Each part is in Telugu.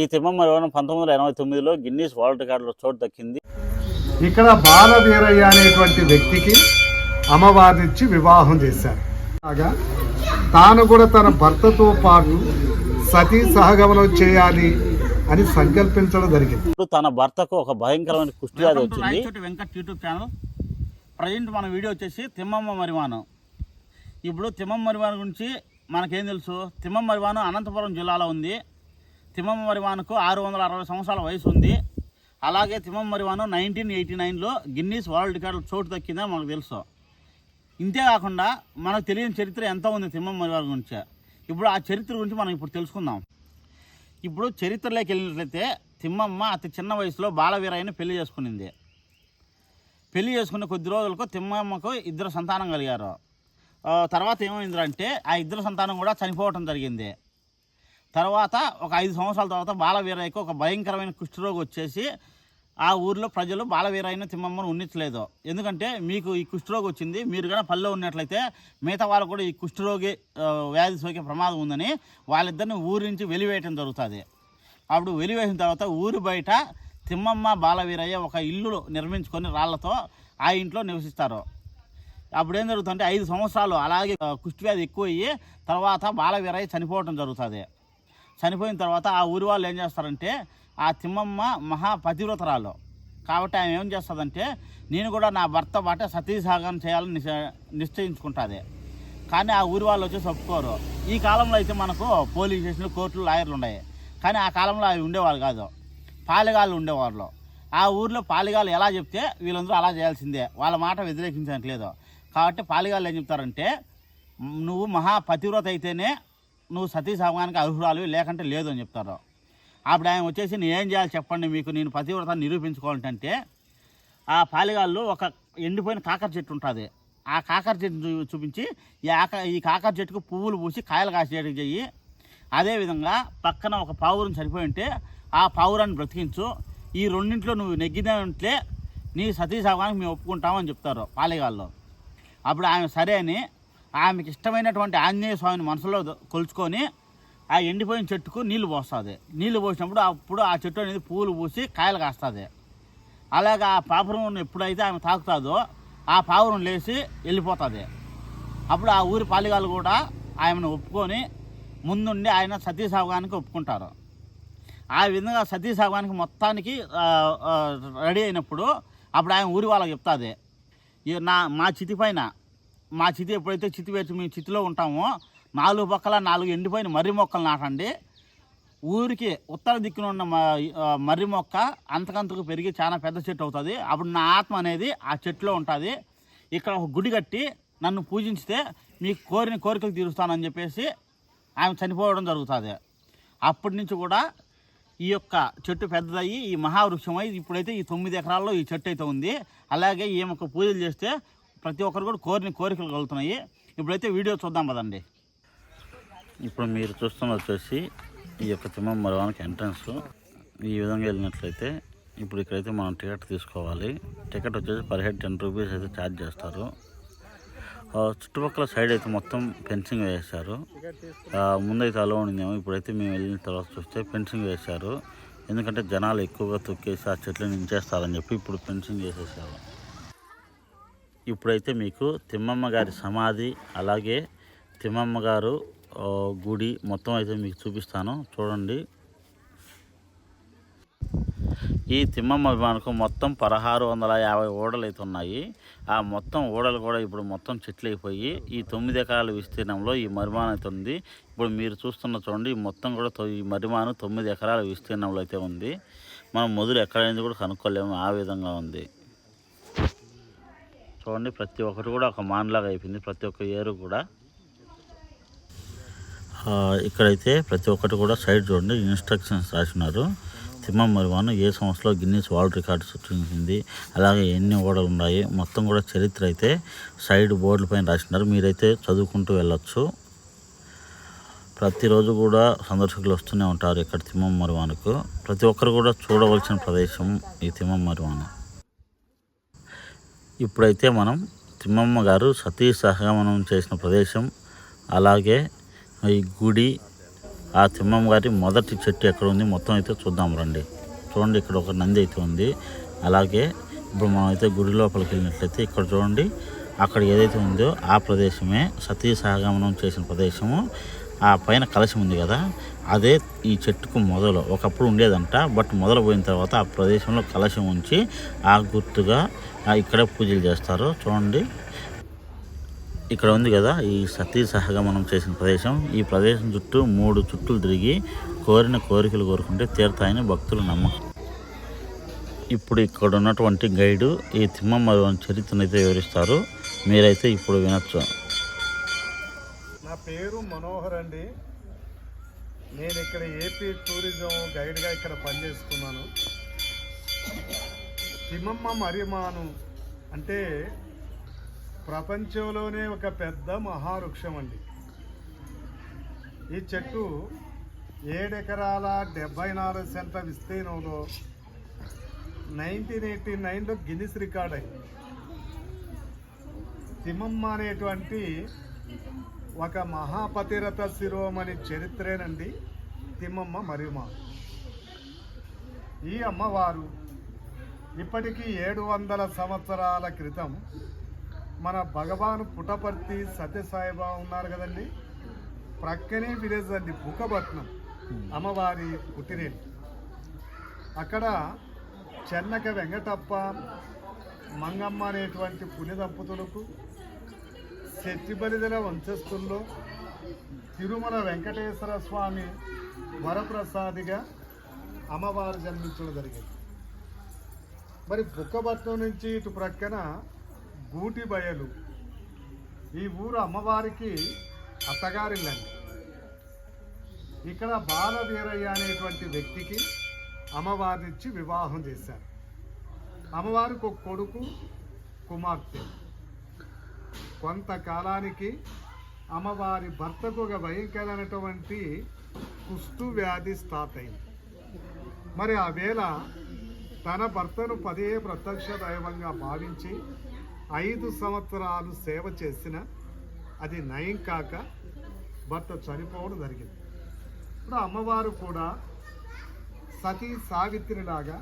ఈ తిమ్మమ్మ మరివానం పంతొమ్మిది వందల ఎనభై తొమ్మిదిలో గిన్నీస్ వరల్డ్ రికార్డులో చోటు దక్కింది. ఇక్కడ బాలవీరయ్య అనేటువంటి వ్యక్తికి అమ్మవారినిచ్చి వివాహం చేశారు. కాగా తాను కూడా తన భర్తతో పాటు సతీ సహగమనం చేయాలి అని సంకల్పించడం జరిగింది. ఇప్పుడు తన భర్తకు ఒక భయంకరమైన కుష్టి వ్యాధి వచ్చింది. Venkat YouTube channel. ప్రజెంట్ మన వీడియో వచ్చేసి తిమ్మమ్మ మరివానం. ఇప్పుడు తిమ్మమ్మ మరివానం గురించి మనకేం తెలుసు? తిమ్మమ్మ మరివానం అనంతపురం జిల్లాలో ఉంది. తిమ్మమ్మ మరివానకు ఆరు వందల అరవై సంవత్సరాల వయసు ఉంది. అలాగే తిమ్మమ్మ మరివాను నైన్టీన్ ఎయిటీ నైన్లో గిన్నీస్ వరల్డ్ రికార్డు చోటు దక్కిందని మనకు తెలుసు. ఇంతే కాకుండా మనకు తెలియని చరిత్ర ఎంత ఉంది తిమ్మమ్మ మరివానం గురించి. ఇప్పుడు ఆ చరిత్ర గురించి మనం ఇప్పుడు తెలుసుకుందాం. ఇప్పుడు చరిత్రలోకి వెళ్ళినట్లయితే తిమ్మమ్మ అతి చిన్న వయసులో బాలవీరయ్యని పెళ్ళి చేసుకునింది. పెళ్ళి చేసుకున్న కొద్ది రోజులకు తిమ్మమ్మకు ఇద్దరు సంతానం కలిగారు. తర్వాత ఏమైందంటే ఆ ఇద్దరు సంతానం కూడా చనిపోవటం జరిగింది. తర్వాత ఒక ఐదు సంవత్సరాల తర్వాత బాలవీరయ్యకు ఒక భయంకరమైన కుష్ఠరోగం వచ్చేసి ఆ ఊర్లో ప్రజలు బాలవీరయ్యన తిమ్మమ్మను ఉన్నించలేదు. ఎందుకంటే మీకు ఈ కుష్ఠరోగి వచ్చింది మీరు కానీ పల్లె ఉన్నట్లయితే మిగతా వాళ్ళు కూడా ఈ కుష్ఠరోగి వ్యాధి సోకే ప్రమాదం ఉందని వాళ్ళిద్దరిని ఊరి నుంచి వెలివేయటం జరుగుతుంది. అప్పుడు వెలివేసిన తర్వాత ఊరి బయట తిమ్మమ్మ బాలవీరయ్య ఒక ఇల్లు నిర్మించుకొని రాళ్ళతో ఆ ఇంట్లో నివసిస్తారు. అప్పుడు ఏం జరుగుతుందంటే ఐదు సంవత్సరాలు అలాగే కుష్ఠ వ్యాధి ఎక్కువ అయ్యి తర్వాత బాలవీరయ్య చనిపోవటం జరుగుతుంది. చనిపోయిన తర్వాత ఆ ఊరి వాళ్ళు ఏం చేస్తారంటే ఆ తిమ్మమ్మ మహా పతివ్రతరాలు కాబట్టి ఆమె ఏం చేస్తుందంటే నేను కూడా నా భర్త బాట సతీసాగం చేయాలని నిశ్చ- నిశ్చయించుకుంటుంది. కానీ ఆ ఊరి వాళ్ళు వచ్చేసి ఒప్పుకోరు. ఈ కాలంలో అయితే మనకు పోలీస్ స్టేషన్లు కోర్టులు లాయర్లు ఉన్నాయి. కానీ ఆ కాలంలో అవి ఉండేవాళ్ళు కాదు. పాలిగాళ్ళు ఉండేవాళ్ళు. ఆ ఊర్లో పాలిగాళ్ళు ఎలా చెప్తే వీళ్ళందరూ అలా చేయాల్సిందే. వాళ్ళ మాట వ్యతిరేకించట్లేదు. కాబట్టి పాలిగాళ్ళు ఏం చెప్తారంటే నువ్వు మహా పతివ్రత అయితేనే నువ్వు సతీ సమానికి అర్హురాలు లేకంటే లేదు అని చెప్తారు. అప్పుడు ఆయన వచ్చేసి నేను ఏం చేయాలి చెప్పండి మీకు నేను పతివ్రత నిరూపించుకోవాలంటే ఆ పాలిగాళ్ళు ఒక ఎండిపోయిన కాకర చెట్టు ఉంటుంది. ఆ కాకర చెట్టు చూపించి ఈ ఆక ఈ కాకర చెట్టుకు పువ్వులు పూసి కాయలు కాసేటికి చెయ్యి. అదేవిధంగా పక్కన ఒక పావురం చనిపోయి ఉంటే ఆ పావురాన్ని బ్రతికించు. ఈ రెండింట్లో నువ్వు నెగ్గినంటే నీ సతీ సగానికి మేము ఒప్పుకుంటామని చెప్తారు పాలిగాళ్ళు అప్పుడు ఆమె సరే అని ఆమెకి ఇష్టమైనటువంటి ఆంజనేయ స్వామిని మనసులో కొలుచుకొని ఆ ఎండిపోయిన చెట్టుకు నీళ్ళు పోస్తుంది. నీళ్ళు పోసినప్పుడు అప్పుడు ఆ చెట్టు అనేది పూలు పూసి కాయలు కాస్తుంది. అలాగే ఆ పాపురం ఎప్పుడైతే ఆమె తాకుతుందో ఆ పావురం లేచి వెళ్ళిపోతుంది. అప్పుడు ఆ ఊరి పాలిగాలు కూడా ఆమెను ఒప్పుకొని ముందుండి ఆయన సతీసాగానికి ఒప్పుకుంటారు. ఆ విధంగా సతీసాగానికి మొత్తానికి రెడీ అయినప్పుడు అప్పుడు ఆయన ఊరి వాళ్ళకి చెప్తుంది. నా మా చితి పైన మా చితి ఎప్పుడైతే చితి వేసి మేము చితిలో ఉంటామో నాలుగు పక్కల నాలుగు ఎండిపోయిన మర్రి మొక్కలు నాటండి. ఊరికి ఉత్తర దిక్కున ఉన్న మర్రి మొక్క అంతకంతకు పెరిగి చాలా పెద్ద చెట్టు అవుతుంది. అప్పుడు నా ఆత్మ అనేది ఆ చెట్టులో ఉంటుంది. ఇక్కడ ఒక గుడి కట్టి నన్ను పూజించితే మీకు కోరిన కోరికలు తీరుస్తానని చెప్పేసి ఆమె చనిపోవడం జరుగుతుంది. అప్పటి నుంచి కూడా ఈ యొక్క చెట్టు పెద్దదయ్యి ఈ మహావృక్షమై ఇప్పుడైతే ఈ తొమ్మిది ఎకరాల్లో ఈ చెట్టు అయితే ఉంది. అలాగే ఈమెకు పూజలు చేస్తే ప్రతి ఒక్కరు కూడా కోరిన కోరికలు కలుగుతున్నాయి. ఇప్పుడైతే వీడియో చూద్దాం కదండి ఇప్పుడు మీరు చూస్తున్న వచ్చేసి ఈ యొక్క తిమ్మమ్మ మరివానికి ఎంట్రన్స్ ఈ విధంగా వెళ్ళినట్లయితే ఇప్పుడు ఇక్కడైతే మనం టికెట్ తీసుకోవాలి. టికెట్ వచ్చేసి పర్ హెడ్ టెన్ రూపీస్ అయితే ఛార్జ్ చేస్తారు. ఆ, చుట్టుపక్కల సైడ్ అయితే మొత్తం ఫెన్సింగ్ వేశారు. ముందైతే అలో ఉండిందేమో ఇప్పుడైతే మేము వెళ్ళిన తర్వాత చూస్తే ఫెన్సింగ్ వేశారు. ఎందుకంటే జనాలు ఎక్కువగా తొక్కేసి ఆ చెట్లను నించేస్తారని చెప్పి ఇప్పుడు ఫెన్సింగ్ చేసేసారు. ఇప్పుడైతే మీకు తిమ్మమ్మ గారి సమాధి అలాగే తిమ్మమ్మ గారు గుడి మొత్తం అయితే మీకు చూపిస్తాను. చూడండి. ఈ తిమ్మమ్మ విమానకు మొత్తం పదహారు వందల యాభై ఓడలు అయితే ఉన్నాయి. ఆ మొత్తం ఓడలు కూడా ఇప్పుడు మొత్తం చెట్లు అయిపోయి ఈ తొమ్మిది ఎకరాల విస్తీర్ణంలో ఈ మరిమానం అయితే ఉంది. ఇప్పుడు మీరు చూస్తున్న చూడండి మొత్తం కూడా ఈ మరిమాను తొమ్మిది ఎకరాల విస్తీర్ణంలో అయితే ఉంది. మనం మొదలు ఎక్కడైంది కూడా కనుక్కోలేము ఆ విధంగా ఉంది. చూడండి ప్రతి ఒక్కటి కూడా ఒక మాన్లాగా అయిపోయింది. ప్రతి ఒక్క ఏరు కూడా. ఇక్కడైతే ప్రతి ఒక్కటి కూడా సైడ్ చూడండి. ఇన్స్ట్రక్షన్స్ రాసినారు. తిమ్మం మరివాను ఏ సంవత్సరంలో గిన్నీస్ వరల్డ్ రికార్డు సృష్టించింది. అలాగే ఎన్ని ఓడలు ఉన్నాయి. మొత్తం కూడా చరిత్ర అయితే సైడ్ బోర్డుల పైన రాసినారు. మీరైతే చదువుకుంటూ వెళ్ళొచ్చు. ప్రతిరోజు కూడా సందర్శకులు వస్తూనే ఉంటారు ఇక్కడ తిమ్మం మరివానుకు. ప్రతి ఒక్కరు కూడా చూడవలసిన ప్రదేశం ఈ తిమ్మం మరివాను. ఇప్పుడైతే మనం తిమ్మమ్మ గారు సతీ సహగమనం చేసిన ప్రదేశం అలాగే ఈ గుడి ఆ తిమ్మమ్మ గారి మొదటి చెట్టు ఎక్కడ ఉంది మొత్తం అయితే చూద్దాం రండి. చూడండి ఇక్కడ ఒక నంది అయితే ఉంది. అలాగే ఇప్పుడు మనం అయితే గుడి లోపలికి వెళ్ళినట్లయితే ఇక్కడ చూడండి అక్కడ ఏదైతే ఉందో ఆ ప్రదేశమే సతీ సహగమనం చేసిన ప్రదేశము. ఆ పైన కలశం ఉంది కదా అదే ఈ చెట్టుకు మొదలు. ఒకప్పుడు ఉండేదంట బట్ మొదలు పోయిన తర్వాత ఆ ప్రదేశంలో కలశం ఉంచి ఆ గుర్తుగా ఇక్కడే పూజలు చేస్తారు. చూడండి. ఇక్కడ ఉంది కదా ఈ సతీ సహగమనం చేసిన ప్రదేశం. ఈ ప్రదేశం చుట్టూ మూడు చుట్టులు తిరిగి కోరిన కోరికలు కోరుకుంటే తీరుతాయని భక్తులు నమ్మకం. ఇప్పుడు ఇక్కడ ఉన్నటువంటి గైడు ఈ తిమ్మమ్మ చరిత్రను అయితే వివరిస్తారు. మీరైతే ఇప్పుడు వినొచ్చు. పేరు మనోహర్ అండి. నేను ఇక్కడ ఏపీ టూరిజం గైడ్గా ఇక్కడ పనిచేస్తున్నాను. తిమ్మమ్మ మరిమాను అంటే ప్రపంచంలోనే ఒక పెద్ద మహావృక్షం అండి. ఈ చెట్టు ఏడెకరాల డెబ్బై నాలుగు సెంట్ల విస్తీర్ణంలో నైన్టీన్ ఎయిటీ నైన్లో గిన్నిస్ రికార్డ్ అయింది. తిమ్మమ్మ అనేటువంటి ఒక మహాపతిరథ శిరోమణి చరిత్రేనండి తిమ్మమ్మ మరియమ్మ ఈ అమ్మవారు ఇప్పటికీ ఏడు వందల సంవత్సరాల క్రితం మన భగవాన్ పుటపర్తి సత్యసాయిబా ఉన్నారు కదండి. ప్రక్కనే విలేజ్ అండి బుక్కపట్నం అమ్మవారి పుట్టినేలు అక్కడ చెన్నక వెంకటప్ప మంగమ్మ అనేటువంటి పుణ్య దంపతులకు శక్తిబలిదల వంశస్థుల్లో తిరుమల వెంకటేశ్వర స్వామి వరప్రసాదిగా అమ్మవారు జన్మించడం జరిగింది. మరి బుక్కబట్నం నుంచి ఇటు ప్రక్కన గూటి బయలు. ఈ ఊరు అమ్మవారికి అత్తగారిల్లండి. ఇక్కడ బాలవీరయ్య అనేటువంటి వ్యక్తికి అమ్మవారినిచ్చి వివాహం చేశారు. అమ్మవారికి ఒక కొడుకు కుమార్తె. కొంతకాలానికి అమ్మవారి భర్తకు ఒక భయంకరమైనటువంటి కుష్టు వ్యాధి స్టార్ట్ అయింది. మరి ఆ వేళ తన భర్తను పదే ప్రత్యక్ష దైవంగా భావించి ఐదు సంవత్సరాలు సేవ చేసిన అది నయం కాక భర్త చనిపోవడం జరిగింది. ఇప్పుడు అమ్మవారు కూడా సతీ సావిత్రిలాగా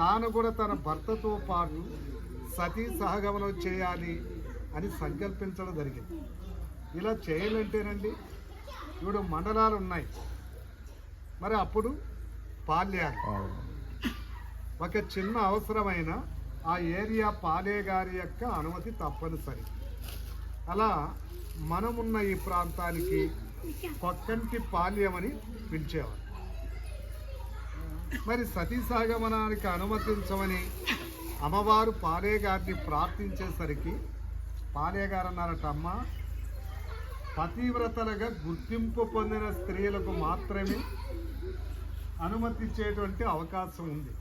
తాను కూడా తన భర్తతో పాటు సతీ సహగమనం చేయాలి అని సంకల్పించడం జరిగింది. ఇలా చేయాలంటేనండి ఇప్పుడు మండలాలు ఉన్నాయి మరి అప్పుడు పాల్యాలు. ఒక చిన్న అవసరమైన ఆ ఏరియా పాలే గారి యొక్క అనుమతి తప్పనిసరి. అలా మనమున్న ఈ ప్రాంతానికి పక్కంటి పాల్యమని పిలిచేవారు. మరి సతీసాగమనానికి అనుమతించమని అమ్మవారు పాలే గారిని ప్రార్థించేసరికి పాలే గారు అన్నారట అమ్మ. పతివ్రతలుగా గుర్తింపు పొందిన స్త్రీలకు మాత్రమే అనుమతించేటువంటి అవకాశం ఉంది.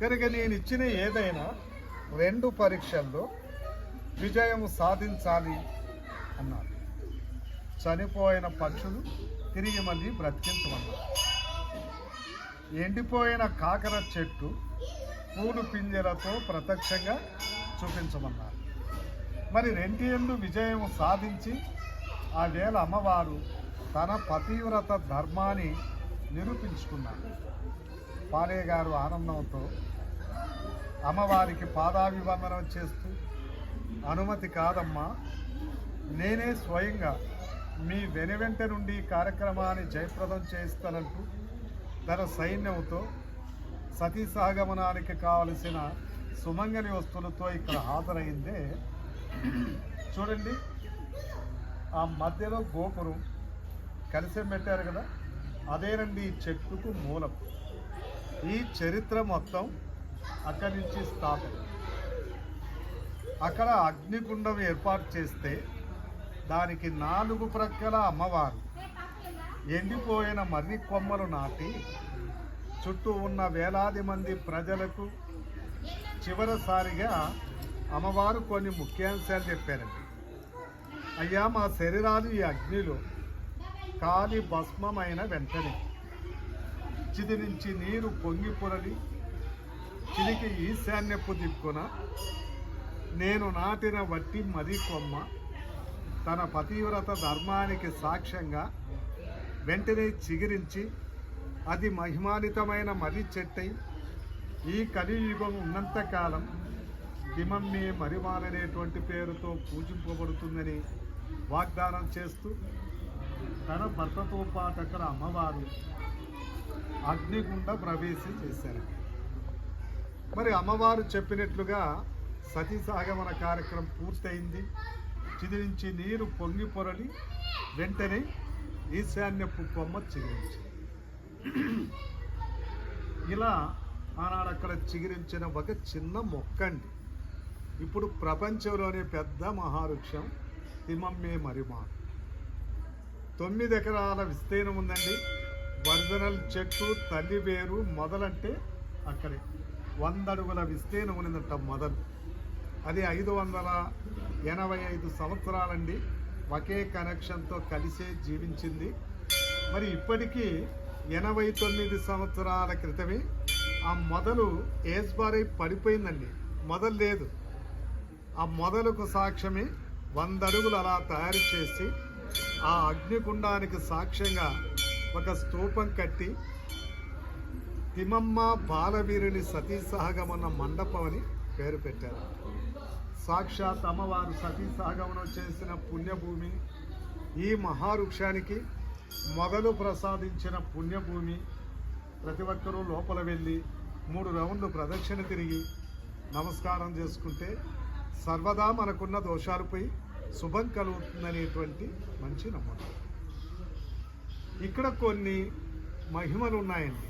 కనుక నేను ఇచ్చిన ఏదైనా రెండు పరీక్షల్లో విజయం సాధించాలి అన్నారు. చనిపోయిన పక్షులు తిరిగి మళ్ళీ బ్రతికించమన్నారు. ఎండిపోయిన కాకర చెట్టు పూలు పింజలతో ప్రత్యక్షంగా చూపించమన్నారు. మరి రెండేళ్ళు విజయం సాధించి ఆ వేళ అమ్మవారు తన పతివ్రత ధర్మాన్ని నిరూపించుకున్నారు. పాలే గారు ఆనందంతో అమ్మవారికి పాదాభివందనం చేస్తూ అనుమతి కాదమ్మా నేనే స్వయంగా మీ వెనువెంట నుండి కార్యక్రమాన్ని జయప్రదం చేస్తానంటూ తన సైన్యంతో సతీ సహగమనానికి కావలసిన సుమంగలి వస్తువులతో ఇక్కడ హాజరైందే. చూడండి ఆ మధ్యలో గోపురం కలిసి పెట్టారు కదా? అదేనండి ఈ చెట్టుకు మూలం. ఈ చరిత్ర మొత్తం అక్కడి నుంచి స్థాపన. అక్కడ అగ్నిగుండం ఏర్పాటు చేస్తే దానికి నాలుగు ప్రక్కల అమ్మవారు ఎండిపోయిన మర్రి కొమ్మలు నాటి చుట్టూ ఉన్న వేలాది మంది ప్రజలకు చివరిసారిగా అమ్మవారు కొన్ని ముఖ్యాంశాలు చెప్పారండి. అయ్యా మా శరీరాలు ఈ అగ్నిలో కాలి భస్మమైన వెంటనే. చిది నుంచి నీరు పొంగి పొరలి చిలికి ఈశాన్యపు దిక్కున నేను నాటిన వట్టి మది కొమ్మ తన పతివ్రత ధర్మానికి సాక్ష్యంగా వెంటనే చిగిరించి అది మహిమానితమైన మర్రి చెట్టై ఈ కలియుగం ఉన్నంతకాలం దిమమ్మే మరిమాననేటువంటి పేరుతో పూజింపబడుతుందని వాగ్దానం చేస్తూ తన భర్తతో పాటు అక్కడ అమ్మవారు అగ్నిగుండ ప్రవేశం చేశారు. మరి అమ్మవారు చెప్పినట్లుగా సతీ సాగమన కార్యక్రమం పూర్తయింది. చిదిరించి నీరు పొంగి పొరలి వెంటనే ఈశాన్యపు కొమ్మ చిగురించి ఇలా ఆనాడు అక్కడ చిగురించిన ఒక చిన్న మొక్క అండి ఇప్పుడు ప్రపంచంలోనే పెద్ద మహావృక్షం తిమమ్మే మరిమా. తొమ్మిది ఎకరాల విస్తీర్ణం ఉందండి. ఒరిజినల్ చెట్టు తల్లి వేరు మొదలంటే అక్కడే. వంద అడుగుల విస్తీర్ణం ఉన్నదంట మొదలు. అది ఐదు వందల ఎనభై ఐదు సంవత్సరాలండి. ఒకే కనెక్షన్తో కలిసే జీవించింది. మరి ఇప్పటికీ ఎనభై తొమ్మిది సంవత్సరాల క్రితమే ఆ మొదలు ఏజ్బారి పడిపోయిందండి. మొదలు లేదు. ఆ మొదలుకు సాక్ష్యమే వంద అడుగులు అలా తయారు చేసి ఆ అగ్నికుండానికి సాక్ష్యంగా ఒక స్తూపం కట్టి తిమమ్మ బాలవీరుని సతీ సహగమన మండపం అని పేరు పెట్టారు. సాక్షాత్ అమ్మవారు సతీ సహగమనం చేసిన పుణ్యభూమి ఈ మహావృక్షానికి మొదలు ప్రసాదించిన పుణ్యభూమి ప్రతి ఒక్కరూ లోపల వెళ్ళి మూడు రౌండ్లు ప్రదక్షిణ తిరిగి నమస్కారం చేసుకుంటే సర్వదా మనకున్న దోషాలపై శుభం కలుగుతుందనేటువంటి మంచి నమ్మకం ఇక్కడ కొన్ని మహిమలు ఉన్నాయండి.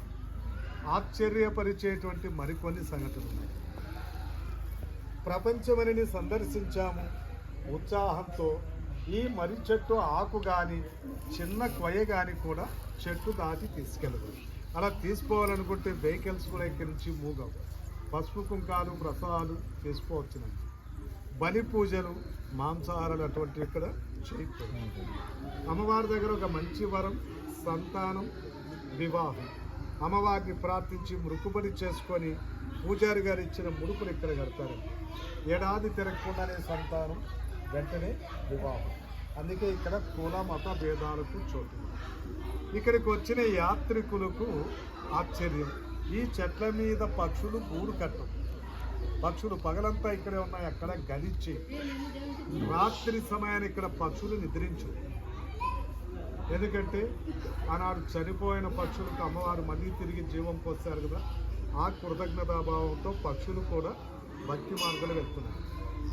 ఆశ్చర్యపరిచేటువంటి మరికొన్ని సంఘటనలు ఉన్నాయి. ప్రపంచమని సందర్శించాము ఉత్సాహంతో. ఈ మర్రి చెట్టు ఆకు కానీ చిన్న కొయ్య కానీ కూడా చెట్టు దాటి తీసుకెళ్ళదు అలా తీసుకోవాలనుకుంటే వెహికల్స్ కూడా ఇక్కడి నుంచి మూవ్ అవ్వవు. పసుపు కుంకాలు ప్రసాదాలు చేసుకోవచ్చునండి బలి పూజలు మాంసాహారాలు అటువంటివి ఇక్కడ చేయకూడదు. అమ్మవారి దగ్గర ఒక మంచి వరం సంతానం వివాహం. అమ్మవారిని ప్రార్థించి మృకుబడి చేసుకొని పూజారి గారు ఇచ్చిన ముడుపులు ఇక్కడ కడతారండి. ఏడాది తిరగకుండానే సంతానం వెంటనే వివాహం. అందుకే ఇక్కడ కుల మత భేదాలకు చోటు. ఇక్కడికి వచ్చిన యాత్రికులకు ఆశ్చర్యం. ఈ చెట్ల మీద పక్షులు గూడు కట్టం పక్షులు పగలంతా ఇక్కడే ఉన్నాయి అక్కడ గలిచి. రాత్రి సమయాన్ని ఇక్కడ పక్షులు నిద్రించు ఎందుకంటే ఆనాడు చనిపోయిన పక్షులకు అమ్మవారు మళ్ళీ తిరిగి జీవం పోస్తారు కదా. ఆ కృతజ్ఞతాభావంతో పక్షులు కూడా భక్తి మార్గాలు వెళ్తున్నాయి.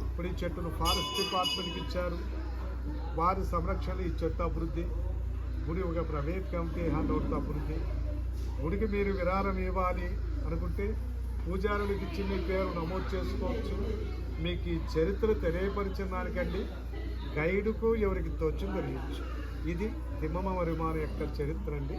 ఇప్పుడు ఈ చెట్టును ఫారెస్ట్ డిపార్ట్మెంట్కి ఇచ్చారు. వారి సంరక్షణ ఈ చెత్త అభివృద్ధి గుడి ఒక ప్రైవేట్ కమిటీ హ్యాండ్ అవుట్ అభివృద్ధి. గుడికి మీరు విరాళం ఇవ్వాలి అనుకుంటే పూజారులకు ఇచ్చి మీ పేరు నమోదు చేసుకోవచ్చు. మీకు ఈ చరిత్ర తెలియపరిచిన దానికండి. గైడుకు ఎవరికి తోచిందో ఇది తిమ్మమ వరిమాన యొక్క చరిత్ర అండి.